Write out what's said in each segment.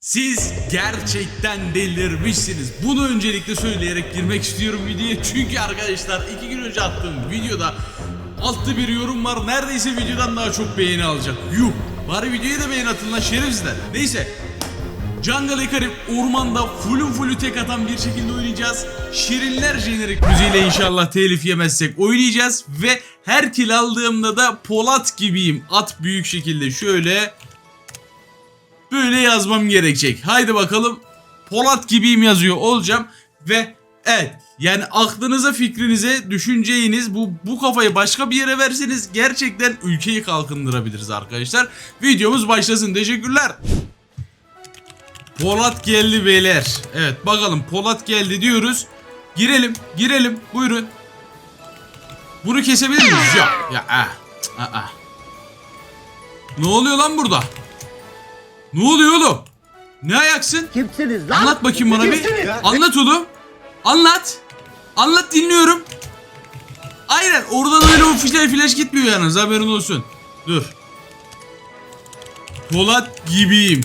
Siz gerçekten delirmişsiniz. Bunu öncelikle söyleyerek girmek istiyorum videoya. Çünkü arkadaşlar iki gün önce attığım videoda altta bir yorum var. Neredeyse videodan daha çok beğeni alacak. Yuh. Bari videoya da beğeni atın lan şerefsizler. Neyse. Jungle Ekarim ormanda fullün fullü tek atan bir şekilde oynayacağız. Şirinler jenerik müziğiyle inşallah telif yemezsek oynayacağız. Ve her kill aldığımda da Polat gibiyim. At büyük şekilde şöyle böyle yazmam gerekecek. Haydi bakalım. Polat gibiyim yazıyor olacağım ve evet yani aklınıza fikrinize düşüneceğiniz bu bu kafayı başka bir yere verseniz gerçekten ülkeyi kalkındırabiliriz arkadaşlar. Videomuz başlasın. Teşekkürler. Polat geldi beyler. Evet bakalım Polat geldi diyoruz. Girelim girelim buyurun. Bunu kesebilir miyiz? Yok. Ya, ah, ah, ah. Ne oluyor lan burada? Ne oluyor oğlum? Ne ayaksın? Kimsiniz lan? Anlat bakayım bana bir. Kimsiniz? Anlat oğlum. Anlat. Anlat dinliyorum. Aynen oradan öyle o flash flash gitmiyor yalnız haberin olsun. Dur. Polat gibiyim.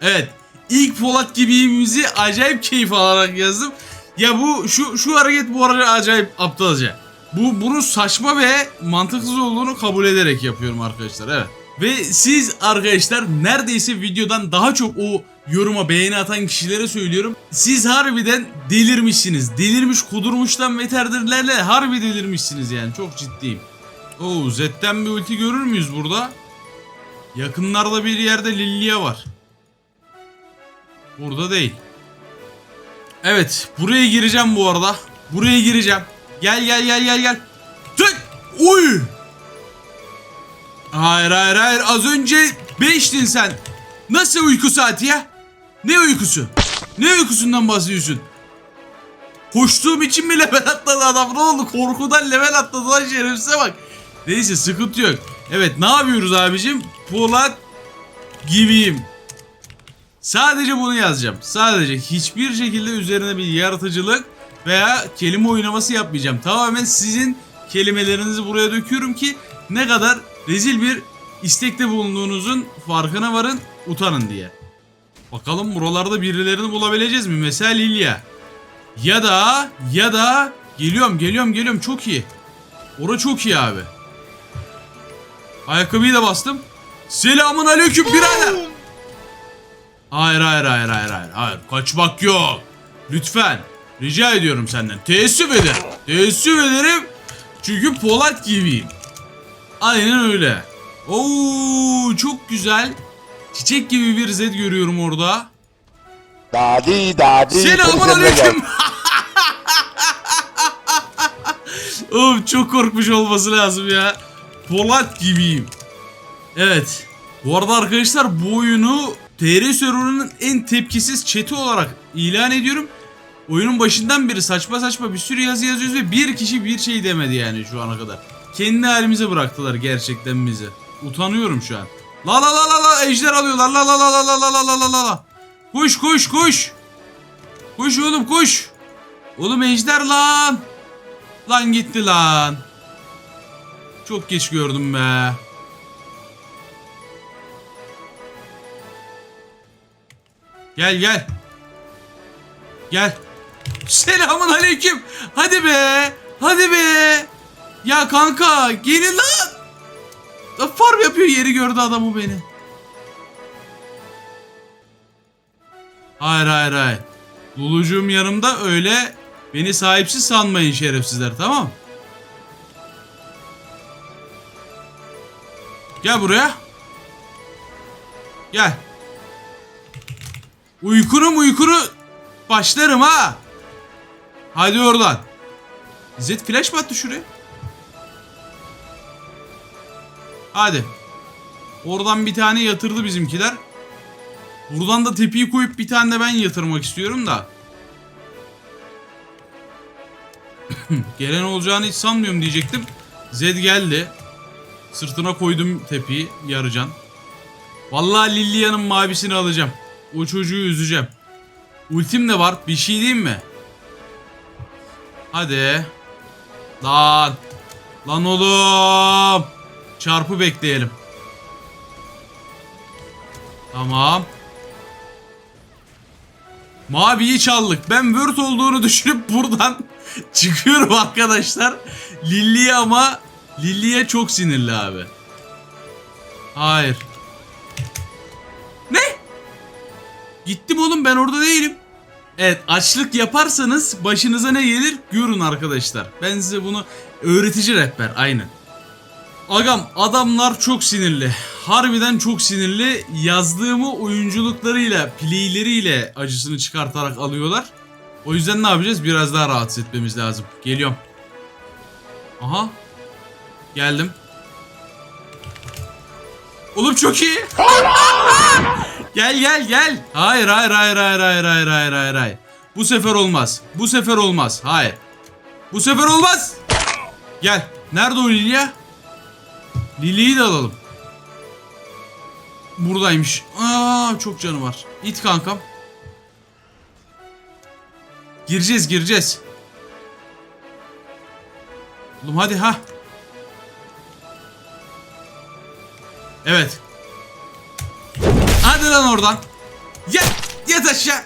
Evet. İlk Polat gibiyimizi acayip keyif alarak yazdım. Ya bu şu şu hareket bu arada acayip aptalca. Bu bunun saçma ve mantıksız olduğunu kabul ederek yapıyorum arkadaşlar. Evet. Ve siz arkadaşlar neredeyse videodan daha çok o yoruma beğeni atan kişilere söylüyorum. Siz harbiden delirmişsiniz. Delirmiş kudurmuştan beterdirlerle harbi delirmişsiniz yani. Çok ciddiyim. Oo Z'den bir ulti görür müyüz burada? Yakınlarda bir yerde Lillia var. Burada değil. Evet buraya gireceğim bu arada. Buraya gireceğim. Gel gel gel gel gel. Tık. Uy. Hayır hayır hayır az önce 5'tin sen. Nasıl uyku saati ya? Ne uykusu? Ne uykusundan bahsediyorsun? Koştuğum için mi level atladı adam? Ne oldu? Korkudan level atladı lan şerefsize bak. Neyse sıkıntı yok. Evet ne yapıyoruz abicim? Polat gibiyim. Sadece bunu yazacağım. Sadece hiçbir şekilde üzerine bir yaratıcılık veya kelime oynaması yapmayacağım. Tamamen sizin kelimelerinizi buraya döküyorum ki ne kadar rezil bir istekte bulunduğunuzun farkına varın, utanın diye. Bakalım buralarda birilerini bulabileceğiz mi? Mesela Lilia. Ya da ya da geliyorum geliyorum geliyorum çok iyi. Ora çok iyi abi. Ayakkabıyı da bastım. Selamun aleyküm birader. Hayır hayır hayır hayır hayır hayır kaçmak yok. Lütfen rica ediyorum senden. Teessüf ederim. Teessüf ederim. Çünkü Polat gibiyim. Aynen öyle. Oo çok güzel. Çiçek gibi bir zed görüyorum orada. Dadi dadi. Selamun aleyküm. Oğlum çok korkmuş olması lazım ya. Polat gibiyim. Evet. Bu arada arkadaşlar bu oyunu TR serverının en tepkisiz chat'i olarak ilan ediyorum. Oyunun başından beri saçma saçma bir sürü yazı yazıyoruz ve bir kişi bir şey demedi yani şu ana kadar. Kendi halimize bıraktılar gerçekten bizi. Utanıyorum şu an. La la la la la ejder alıyorlar la la la la la la la la la la. Koş koş koş. Koş oğlum koş. Oğlum ejder lan. Lan gitti lan. Çok geç gördüm be. Gel gel. Gel. Selamun aleyküm. Hadi be. Hadi be. Ya kanka gelin lan. Lan Farm yapıyor yeri gördü adamı beni. Hayır hayır hayır. Lulucuğum yanımda öyle beni sahipsiz sanmayın şerefsizler tamam Gel buraya. Gel. Uykunu uykunu başlarım ha. Hadi oradan. İzzet flash mı attı şuraya? Hadi. Oradan bir tane yatırdı bizimkiler. Buradan da tepiyi koyup bir tane de ben yatırmak istiyorum da. Gelen olacağını hiç sanmıyorum diyecektim. Zed geldi. Sırtına koydum tepiyi yarıcan. Vallahi Lilia'nın mavisini alacağım. O çocuğu üzeceğim. Ultim de var. Bir şey diyeyim mi? Hadi. Lan. Lan oğlum. Çarpı bekleyelim. Tamam. Maviyi çaldık. Ben Word olduğunu düşünüp buradan çıkıyorum arkadaşlar. Lilli'ye ama Lilli'ye çok sinirli abi. Hayır. Ne? Gittim oğlum ben orada değilim. Evet açlık yaparsanız başınıza ne gelir görün arkadaşlar. Ben size bunu öğretici rehber aynen. Agam adamlar çok sinirli. Harbiden çok sinirli. Yazdığımı oyunculuklarıyla, playleriyle acısını çıkartarak alıyorlar. O yüzden ne yapacağız? Biraz daha rahatsız etmemiz lazım. Geliyorum. Aha. Geldim. Oğlum çok iyi. gel gel gel. Hayır hayır hayır hayır hayır hayır hayır hayır hayır. Bu sefer olmaz. Bu sefer olmaz. Hayır. Bu sefer olmaz. Gel. Nerede o Lilia? Lili'yi de alalım. Buradaymış. Aa çok canı var. İt kankam. Gireceğiz gireceğiz. Oğlum hadi ha. Evet. Hadi lan oradan. Yat. Yat aşağı.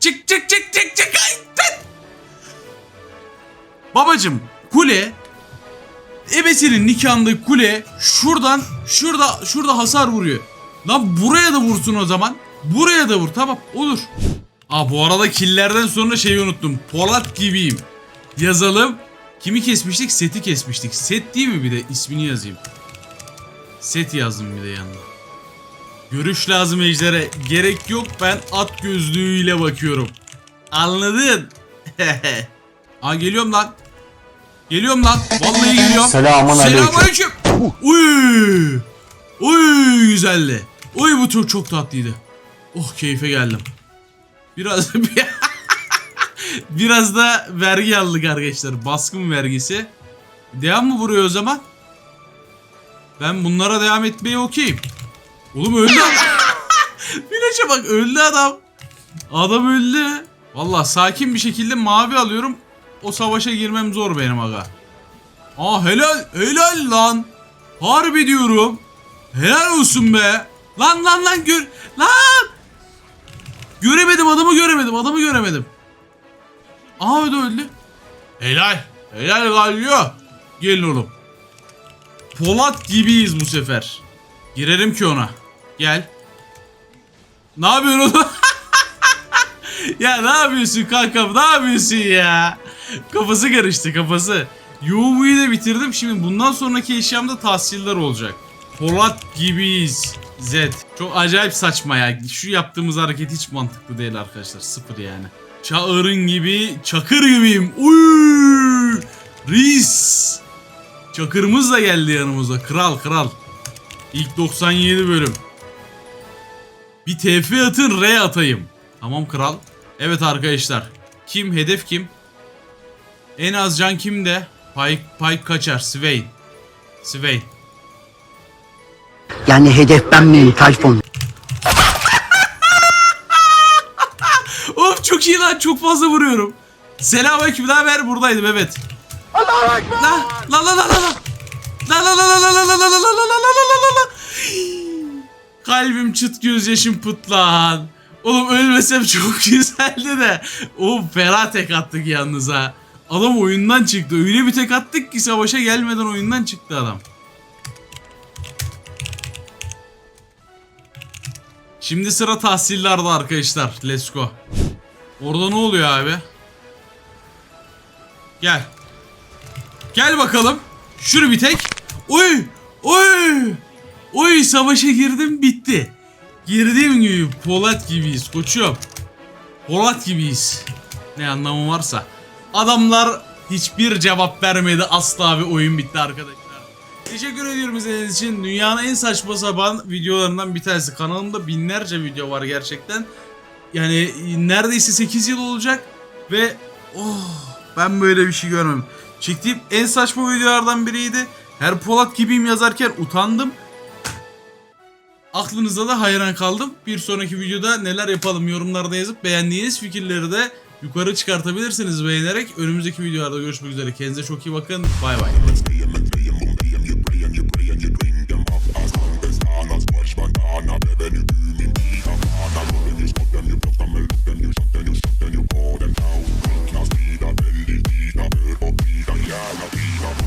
Çık çık çık çık çık. Ay. Babacım kule Ebesinin nikahındaki kule şuradan şurada şurada hasar vuruyor. Lan buraya da vursun o zaman. Buraya da vur tamam olur. Aa bu arada killerden sonra şeyi unuttum. Polat gibiyim. Yazalım. Kimi kesmiştik? Seti kesmiştik. Set değil mi bir de ismini yazayım. Set yazdım bir de yanına. Görüş lazım ejdere. Gerek yok ben at gözlüğüyle bakıyorum. Anladın? Aa geliyorum lan. Geliyorum lan. Vallahi geliyorum. Selamun aleyküm. Selamünaleyküm. Uy. Uy güzeldi. Uy bu çok çok tatlıydı. Oh keyfe geldim. Biraz biraz da vergi aldık arkadaşlar. Baskın vergisi. Devam mı vuruyor o zaman? Ben bunlara devam etmeye okeyim. Oğlum öldü. Güneşe bak öldü adam. Adam öldü. Valla sakin bir şekilde mavi alıyorum. O savaşa girmem zor benim aga. Aa helal helal lan. Harbi diyorum. Helal olsun be. Lan lan lan gör lan. Göremedim adamı göremedim adamı göremedim. Aa da öldü. Helal. Helal Galio. Gelin oğlum. Polat gibiyiz bu sefer. Girerim ki ona. Gel. Ne yapıyorsun oğlum? ya ne yapıyorsun kankam ne yapıyorsun ya? Kafası karıştı kafası. Yoğumuyu da bitirdim. Şimdi bundan sonraki eşyamda tahsiller olacak. Polat gibiyiz. Z. Çok acayip saçma ya. Şu yaptığımız hareket hiç mantıklı değil arkadaşlar. Sıfır yani. Çağırın gibi, çakır gibiyim. Uy! Reis. Çakırımız da geldi yanımıza. Kral kral. İlk 97 bölüm. Bir TF atın R atayım. Tamam kral. Evet arkadaşlar. Kim? Hedef kim? En az can kimde? Pike, Pike kaçar. Swain. Swain. Yani hedef ben miyim Tayfun? Of çok iyi lan çok fazla vuruyorum. Selamünaleyküm ne haber? Buradaydım evet. Allahu Ekber. La la la la la la. La la la la la la la la la la la la la la la. Kalbim çıt gözyaşım pıt lan. Oğlum ölmesem çok güzeldi de. O ferah tek attık yalnız ha. Adam oyundan çıktı. Öyle bir tek attık ki savaşa gelmeden oyundan çıktı adam. Şimdi sıra tahsillerde arkadaşlar. Let's go. Orada ne oluyor abi? Gel. Gel bakalım. Şunu bir tek. Oy! Oy! Oy savaşa girdim bitti. Girdiğim gibi Polat gibiyiz koçum. Polat gibiyiz. Ne anlamı varsa. Adamlar hiçbir cevap vermedi asla ve oyun bitti arkadaşlar. Teşekkür ediyorum izlediğiniz için. Dünyanın en saçma sapan videolarından bir tanesi. Kanalımda binlerce video var gerçekten. Yani neredeyse 8 yıl olacak ve oh ben böyle bir şey görmedim. Çektiğim en saçma videolardan biriydi. Her Polat gibiyim yazarken utandım. Aklınızda da hayran kaldım. Bir sonraki videoda neler yapalım yorumlarda yazıp beğendiğiniz fikirleri de yukarı çıkartabilirsiniz beğenerek. Önümüzdeki videolarda görüşmek üzere. Kendinize çok iyi bakın. Bay bay.